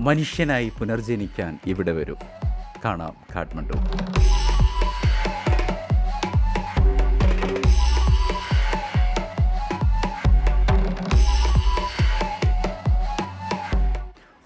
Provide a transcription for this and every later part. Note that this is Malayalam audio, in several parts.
മനുഷ്യനായി പുനർജനിക്കാൻ ഇവിടെ വരും. കാണാം കാഠ്മണ്ഡു.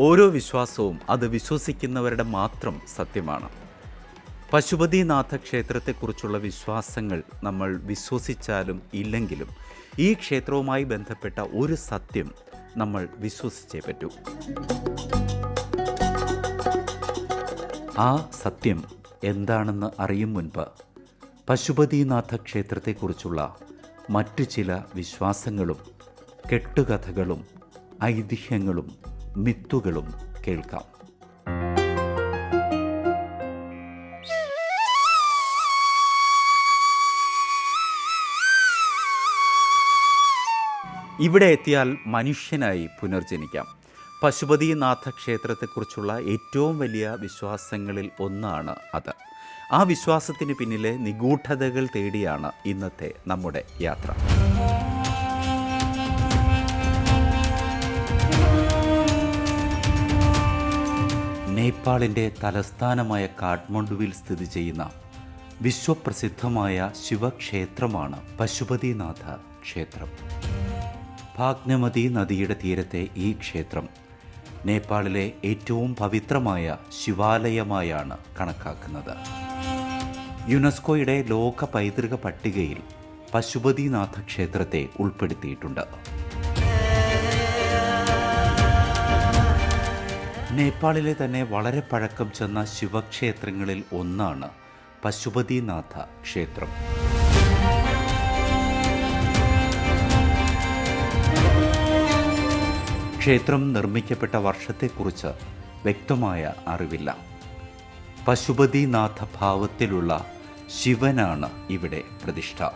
ഓരോ വിശ്വാസവും അത് വിശ്വസിക്കുന്നവരുടെ മാത്രം സത്യമാണ്. പശുപതിനാഥ ക്ഷേത്രത്തെക്കുറിച്ചുള്ള വിശ്വാസങ്ങൾ നമ്മൾ വിശ്വസിച്ചാലും ഇല്ലെങ്കിലും ഈ ക്ഷേത്രവുമായി ബന്ധപ്പെട്ട ഒരു സത്യം നമ്മൾ വിശ്വസിച്ചേ പറ്റൂ. ആ സത്യം എന്താണെന്ന് അറിയും മുൻപ് പശുപതിനാഥ ക്ഷേത്രത്തെക്കുറിച്ചുള്ള മറ്റു ചില വിശ്വാസങ്ങളും കെട്ടുകഥകളും ഐതിഹ്യങ്ങളും മിത്തുകളും കേൾക്കാം. ഇവിടെ എത്തിയാൽ മനുഷ്യനായി പുനർജനിക്കാം. പശുപതിനാഥ ക്ഷേത്രത്തെക്കുറിച്ചുള്ള ഏറ്റവും വലിയ വിശ്വാസങ്ങളിൽ ഒന്നാണ് അത്. ആ വിശ്വാസത്തിന് പിന്നിലെ നിഗൂഢതകൾ തേടിയാണ് ഇന്നത്തെ നമ്മുടെ യാത്ര. നേപ്പാളിന്റെ തലസ്ഥാനമായ കാഠ്മണ്ഡുവിൽ സ്ഥിതി ചെയ്യുന്ന വിശ്വപ്രസിദ്ധമായ ശിവക്ഷേത്രമാണ് പശുപതിനാഥ ക്ഷേത്രം ഭാഗ്നമതി നദിയുടെ തീരത്തെ ഈ ക്ഷേത്രം നേപ്പാളിലെ ഏറ്റവും പവിത്രമായ ശിവാലയമായാണ് കണക്കാക്കുന്നത്. യുനെസ്കോയുടെ ലോക പൈതൃക പട്ടികയിൽ പശുപതിനാഥ ക്ഷേത്രത്തെ ഉൾപ്പെടുത്തിയിട്ടുണ്ട്. നേപ്പാളിലെ തന്നെ വളരെ പഴക്കം ചെന്ന ശിവക്ഷേത്രങ്ങളിൽ ഒന്നാണ് പശുപതിനാഥ ക്ഷേത്രം. ക്ഷേത്രം നിർമ്മിക്കപ്പെട്ട വർഷത്തെക്കുറിച്ച് വ്യക്തമായ അറിവില്ല. പശുപതിനാഥ ഭാവത്തിലുള്ള ശിവനാണ് ഇവിടെ പ്രതിഷ്ഠ.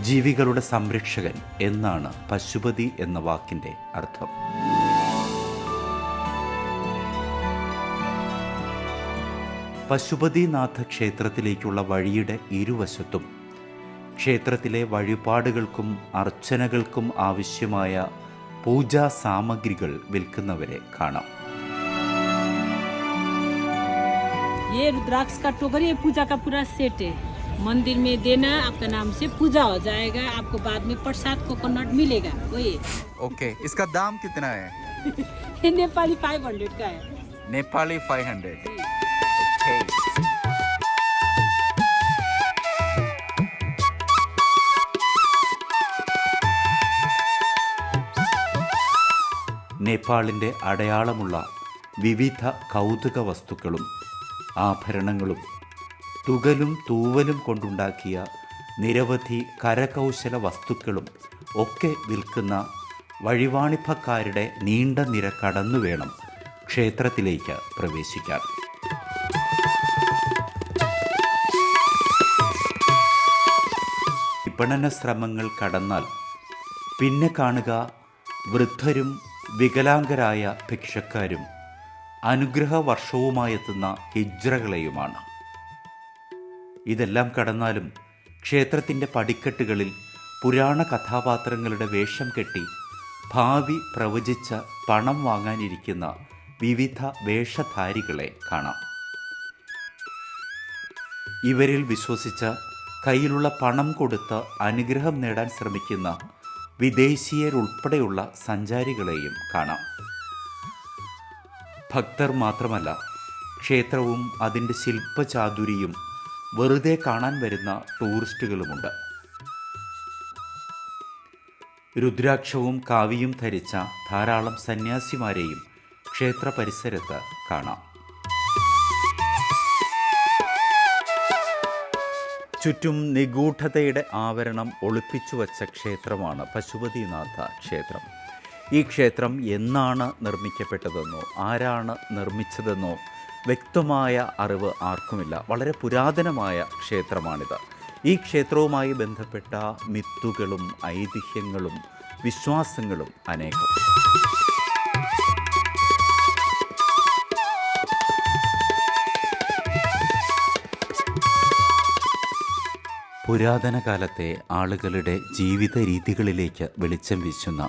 ജീവികളുടെ സംരക്ഷകൻ എന്നാണ് പശുപതി എന്ന വാക്കിന്റെ അർത്ഥം. പശുപതിനാഥ ക്ഷേത്രത്തിലേക്കുള്ള വഴിയുടെ ഇരുവശത്തും ക്ഷേത്രത്തിലെ വഴിപാടുകൾക്കും അർച്ചനകൾക്കും ആവശ്യമായ പൂജാ സാമഗ്രികൾ വിൽക്കുന്നവരെ കാണാം ये रुद्राक्ष का टोकर ये पूजा का पूरा सेट है मंदिर में देना आपका नाम से पूजा हो जाएगा आपको बाद में प्रसाद कोकोनट मिलेगा वही ओके इसका दाम कितना है ये नेपाली फाइव हंड्रेड का है नेपाली 500 നേപ്പാളിന്റെ അടയാളമുള്ള വിവിധ കൗതുക വസ്തുക്കളും ആഭരണങ്ങളും തുകലും തൂവലും കൊണ്ടുണ്ടാക്കിയ നിരവധി കരകൗശല വസ്തുക്കളും ഒക്കെ വിൽക്കുന്ന വഴിവാണിഭക്കാരുടെ നീണ്ട നിര കടന്നു വേണം ക്ഷേത്രത്തിലേക്ക് പ്രവേശിക്കാൻ. വിപണന ശ്രമങ്ങൾ കടന്നാൽ പിന്നെ കാണുക വൃദ്ധരും വികലാംഗരായ ഭിക്ഷക്കാരും അനുഗ്രഹ വർഷവുമായെത്തുന്ന ഹിജ്രകളെയുമാണ് ഇതെല്ലാം കടന്നാലും ക്ഷേത്രത്തിന്റെ പടിക്കെട്ടുകളിൽ പുരാണ കഥാപാത്രങ്ങളുടെ വേഷം കെട്ടി ഭാവി പ്രവചിച്ച പണം വാങ്ങാനിരിക്കുന്ന വിവിധ വേഷധാരികളെ കാണാം. ഇവരിൽ വിശ്വസിച്ച കയ്യിലുള്ള പണം കൊടുത്ത് അനുഗ്രഹം നേടാൻ ശ്രമിക്കുന്ന വിദേശീയരുൾപ്പെടെയുള്ള സഞ്ചാരികളെയും കാണാം. ഭക്തർ മാത്രമല്ല ക്ഷേത്രവും അതിന്റെ ശില്പചാതുരിയും വെറുതെ കാണാൻ വരുന്ന ടൂറിസ്റ്റുകളുമുണ്ട്. രുദ്രാക്ഷവും കാവിയും ധരിച്ച ധാരാളം സന്യാസിമാരെയും ക്ഷേത്ര പരിസരത്ത് കാണാം. ചുറ്റും നിഗൂഢതയുടെ ആവരണം ഒളിപ്പിച്ചു വച്ച ക്ഷേത്രമാണ് പശുപതിനാഥ ക്ഷേത്രം. ഈ ക്ഷേത്രം എന്നാണ് നിർമ്മിക്കപ്പെട്ടതെന്നോ ആരാണ് നിർമ്മിച്ചതെന്നോ വ്യക്തമായ അറിവ് ആർക്കുമില്ല. വളരെ പുരാതനമായ ക്ഷേത്രമാണിത്. ഈ ക്ഷേത്രവുമായി ബന്ധപ്പെട്ട മിത്തുകളും ഐതിഹ്യങ്ങളും വിശ്വാസങ്ങളും അനേകം. പുരാതന കാലത്തെ ആളുകളുടെ ജീവിത രീതികളിലേക്ക് വെളിച്ചം വീശുന്ന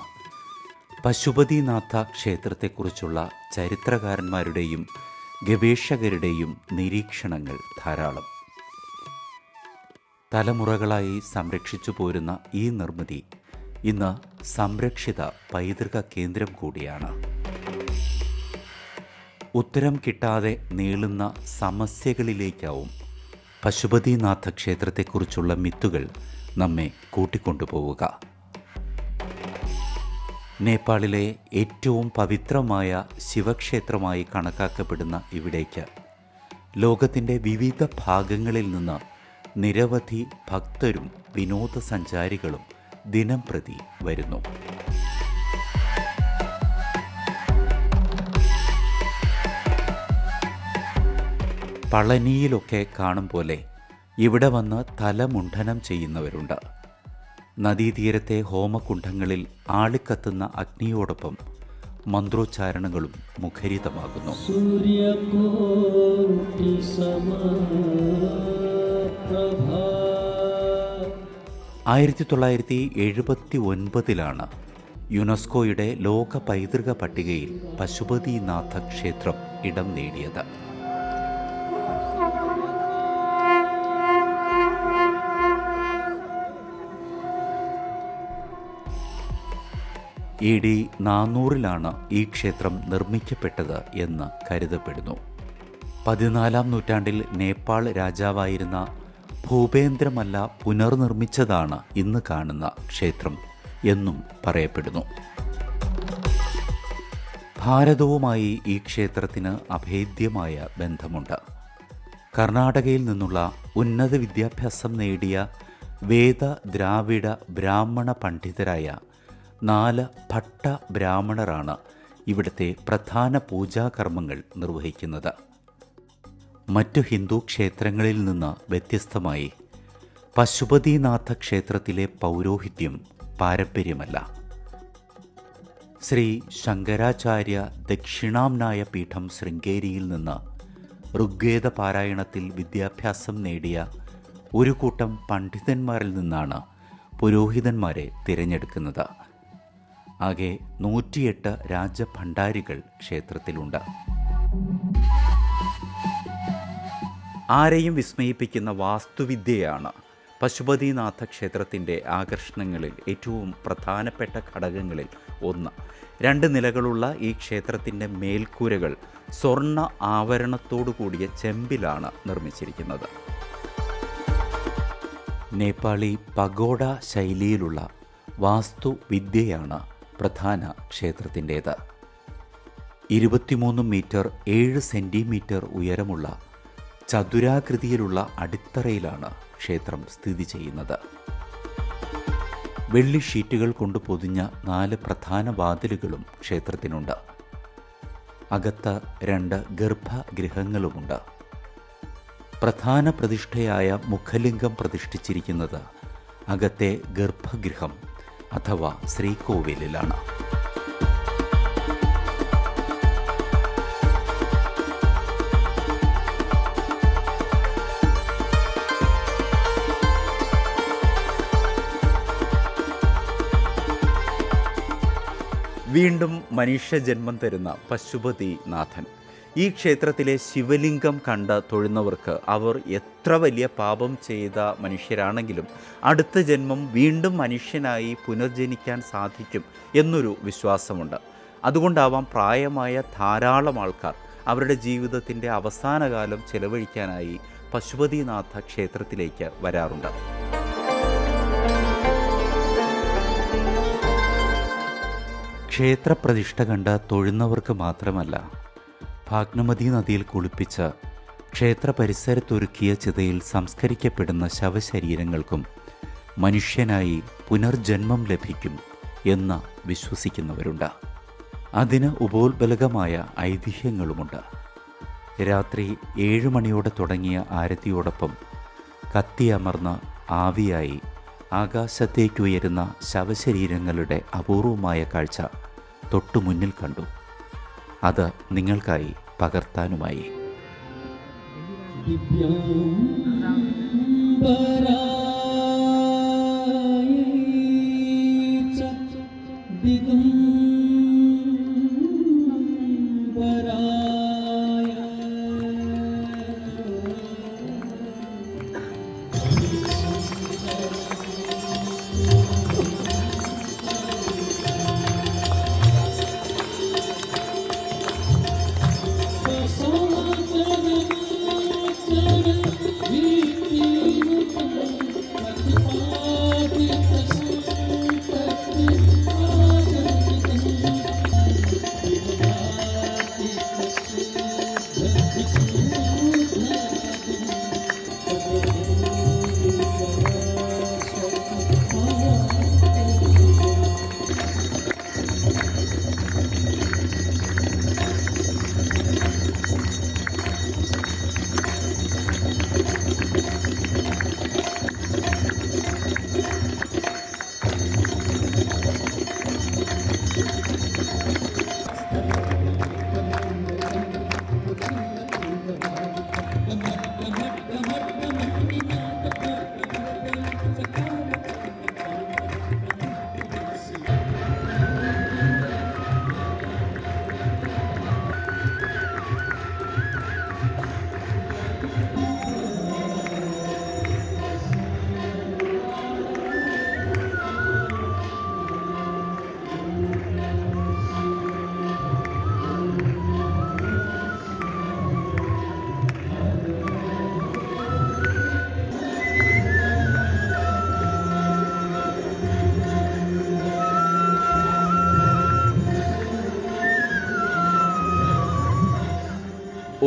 പശുപതിനാഥ ക്ഷേത്രത്തെക്കുറിച്ചുള്ള ചരിത്രകാരന്മാരുടെയും ഗവേഷകരുടെയും നിരീക്ഷണങ്ങൾ ധാരാളം. തലമുറകളായി സംരക്ഷിച്ചു പോരുന്ന ഈ നിർമ്മിതി ഇന്ന് സംരക്ഷിത പൈതൃക കേന്ദ്രം കൂടിയാണ്. ഉത്തരം കിട്ടാതെ നീളുന്ന സമസ്യകളിലേക്കാവും പശുപതിനാഥ ക്ഷേത്രത്തെക്കുറിച്ചുള്ള മിത്തുകൾ നമ്മെ കൂട്ടിക്കൊണ്ടുപോവുക. നേപ്പാളിലെ ഏറ്റവും പവിത്രമായ ശിവക്ഷേത്രമായി കണക്കാക്കപ്പെടുന്ന ഇവിടേക്ക് ലോകത്തിന്റെ വിവിധ ഭാഗങ്ങളിൽ നിന്ന് നിരവധി ഭക്തരും വിനോദസഞ്ചാരികളും ദിനം പ്രതി വരുന്നു. പളനിയിലൊക്കെ കാണും പോലെ ഇവിടെ വന്ന് തലമുണ്ഠനം ചെയ്യുന്നവരുണ്ട്. നദീതീരത്തെ ഹോമകുണ്ഠങ്ങളിൽ ആളിക്കത്തുന്ന അഗ്നിയോടൊപ്പം മന്ത്രോച്ചാരണങ്ങളും മുഖരിതമാകുന്നു. ആയിരത്തി തൊള്ളായിരത്തി എഴുപത്തി ഒൻപതിലാണ് യുനെസ്കോയുടെ ലോക പൈതൃക പട്ടികയിൽ പശുപതിനാഥ ക്ഷേത്രം ഇടം നേടിയത്. എ ഡി നാനൂറിലാണ് ഈ ക്ഷേത്രം നിർമ്മിക്കപ്പെട്ടത് എന്ന് കരുതപ്പെടുന്നു. പതിനാലാം നൂറ്റാണ്ടിൽ നേപ്പാൾ രാജാവായിരുന്ന ഭൂപേന്ദ്രമല്ല പുനർനിർമ്മിച്ചതാണ് ഇന്ന് കാണുന്ന ക്ഷേത്രം എന്നും പറയപ്പെടുന്നു. ഭാരതവുമായി ഈ ക്ഷേത്രത്തിന് അഭേദ്യമായ ബന്ധമുണ്ട്. കർണാടകയിൽ നിന്നുള്ള ഉന്നത വിദ്യാഭ്യാസം നേടിയ വേദ ദ്രാവിഡ ബ്രാഹ്മണ പണ്ഡിതരായ നാല് ഭട്ട ബ്രാഹ്മണരാണ് ഇവിടുത്തെ പ്രധാന പൂജാകർമ്മങ്ങൾ നിർവഹിക്കുന്നത്. മറ്റു ഹിന്ദു ക്ഷേത്രങ്ങളിൽ നിന്ന് വ്യത്യസ്തമായി പശുപതിനാഥ ക്ഷേത്രത്തിലെ പൗരോഹിത്യം പാരമ്പര്യമല്ല. ശ്രീ ശങ്കരാചാര്യ ദക്ഷിണാംനായ പീഠം ശൃംഗേരിയിൽ നിന്ന് ഋഗ്വേദ പാരായണത്തിൽ വിദ്യാഭ്യാസം നേടിയ ഒരു കൂട്ടം പണ്ഡിതന്മാരിൽ നിന്നാണ് പുരോഹിതന്മാരെ തിരഞ്ഞെടുക്കുന്നത്. ആകെ നൂറ്റിയെട്ട് രാജഭണ്ഡാരികൾ ക്ഷേത്രത്തിലുണ്ട്. ആരെയും വിസ്മയിപ്പിക്കുന്ന വാസ്തുവിദ്യയാണ് പശുപതിനാഥ ക്ഷേത്രത്തിന്റെ ആകർഷണങ്ങളിൽ ഏറ്റവും പ്രധാനപ്പെട്ട ഘടകങ്ങളിൽ ഒന്ന്. രണ്ട് നിലകളുള്ള ഈ ക്ഷേത്രത്തിന്റെ മേൽക്കൂരകൾ സ്വർണ ആവരണത്തോടു കൂടിയ ചെമ്പിലാണ് നിർമ്മിച്ചിരിക്കുന്നത്. നേപ്പാളി പഗോഡ ശൈലിയിലുള്ള വാസ്തുവിദ്യയാണ് പ്രധാന ക്ഷേത്രത്തിന്റേത്. ഇരുപത്തിമൂന്ന് മീറ്റർ ഏഴ് സെന്റിമീറ്റർ ഉയരമുള്ള ചതുരാകൃതിയിലുള്ള അടിത്തറയിലാണ് ക്ഷേത്രം സ്ഥിതി ചെയ്യുന്നത്. വെള്ളി ഷീറ്റുകൾ കൊണ്ട് പൊതിഞ്ഞ നാല് പ്രധാന വാതിലുകളും ക്ഷേത്രത്തിനുണ്ട്. അകത്ത് രണ്ട് ഗർഭഗൃഹങ്ങളുമുണ്ട്. പ്രധാന പ്രതിഷ്ഠയായ മുഖലിംഗം പ്രതിഷ്ഠിച്ചിരിക്കുന്നത് അകത്തെ ഗർഭഗൃഹം അഥവാ ശ്രീകോവിലിലാണ്. വീണ്ടും മനുഷ്യജന്മം തരുന്ന പശുപതി നാഥൻ ഈ ക്ഷേത്രത്തിലെ ശിവലിംഗം കണ്ട് തൊഴുന്നവർക്ക് അവർ എത്ര വലിയ പാപം ചെയ്ത മനുഷ്യരാണെങ്കിലും അടുത്ത ജന്മം വീണ്ടും മനുഷ്യനായി പുനർജനിക്കാൻ സാധിക്കും എന്നൊരു വിശ്വാസമുണ്ട്. അതുകൊണ്ടാവാം പ്രായമായ ധാരാളം ആൾക്കാർ അവരുടെ ജീവിതത്തിന്റെ അവസാനകാലം ചെലവഴിക്കാനായി പശുപതിനാഥ ക്ഷേത്രത്തിലേക്ക് വരാറുണ്ട്. ക്ഷേത്രപ്രതിഷ്ഠ കണ്ട തൊഴുന്നവർക്ക് മാത്രമല്ല ഭാഗ്നമതി നദിയിൽ കുളിപ്പിച്ച ക്ഷേത്ര പരിസരത്തൊരുക്കിയ ചിതയിൽ സംസ്കരിക്കപ്പെടുന്ന ശവശരീരങ്ങൾക്കും മനുഷ്യനായി പുനർജന്മം ലഭിക്കും എന്ന് വിശ്വസിക്കുന്നവരുണ്ട്. അതിന് ഉപോത്ബലകമായ ഐതിഹ്യങ്ങളുമുണ്ട്. രാത്രി ഏഴ് മണിയോടെ തുടങ്ങിയ ആരതിയോടൊപ്പം കത്തിയമർന്ന ആവിയായി ആകാശത്തേക്കുയരുന്ന ശവശരീരങ്ങളുടെ അപൂർവമായ കാഴ്ച തൊട്ടു മുന്നിൽ കണ്ടു. അത് നിങ്ങൾക്കായി പകർത്താനുമായി. ദിഗം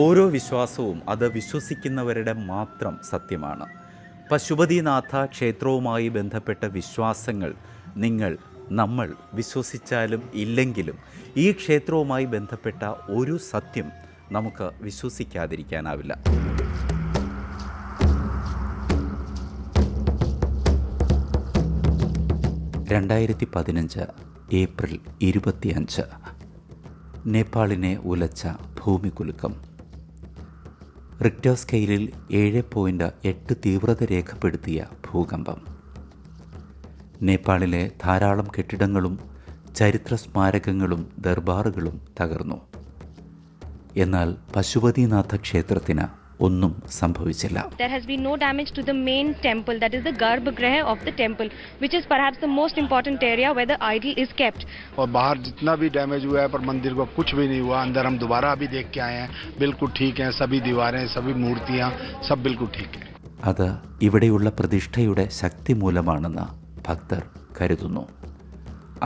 ഓരോ വിശ്വാസവും അത് വിശ്വസിക്കുന്നവരുടെ മാത്രം സത്യമാണ്. പശുപതിനാഥ ക്ഷേത്രവുമായി ബന്ധപ്പെട്ട വിശ്വാസങ്ങൾ നിങ്ങൾ നമ്മൾ വിശ്വസിച്ചാലും ഇല്ലെങ്കിലും ഈ ക്ഷേത്രവുമായി ബന്ധപ്പെട്ട ഒരു സത്യം നമുക്ക് വിശ്വസിക്കാതിരിക്കാനാവില്ല. രണ്ടായിരത്തി പതിനഞ്ച് ഏപ്രിൽ ഇരുപത്തിയഞ്ച്. നേപ്പാളിനെ ഉലച്ച ഭൂമികുലുക്കം. റിക്ടർ സ്കെയിലിൽ ഏഴ് പോയിന്റ് എട്ട് തീവ്രത രേഖപ്പെടുത്തിയ ഭൂകമ്പം. നേപ്പാളിലെ ധാരാളം കെട്ടിടങ്ങളും ചരിത്ര സ്മാരകങ്ങളും ദർബാറുകളും തകർന്നു. എന്നാൽ പശുപതിനാഥ ക്ഷേത്രത്തിന് ഒന്നും സംഭവിച്ചില്ല There has been no damage to the main temple, that is the Garbhagriha of the temple, which is perhaps the most important area where the idol is kept. और बाहर जितना भी डैमेज हुआ है पर मंदिर को कुछ भी नहीं हुआ अंदर हम दोबारा अभी देख के आए हैं बिल्कुल ठीक हैं सभी दीवारें सभी मूर्तियाँ सब बिल्कुल ठीक है അത് ഇവിടെയുള്ള പ്രതിഷ്ഠയുടെ ശക്തി മൂലമാണെന്ന് ഭക്തർ കരുതുന്നു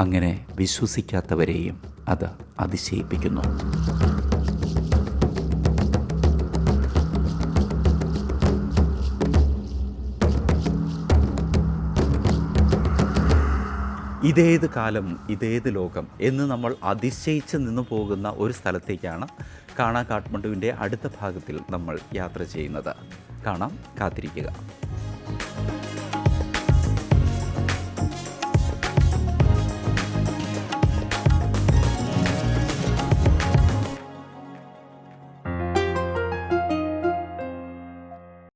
അങ്ങനെ വിശ്വസിക്കാത്തവരെയും അത് അതിശയിപ്പിക്കുന്നു ഇതേത് കാലം ഇതേത് ലോകം എന്ന് നമ്മൾ അതിശയിച്ച് നിന്ന് പോകുന്ന ഒരു സ്ഥലത്തേക്കാണ് കാണാ കാഠ്മണ്ഡുവിന്റെ അടുത്ത ഭാഗത്തിൽ നമ്മൾ യാത്ര ചെയ്യുന്നത്. കാണാം കാത്തിരിക്കുക.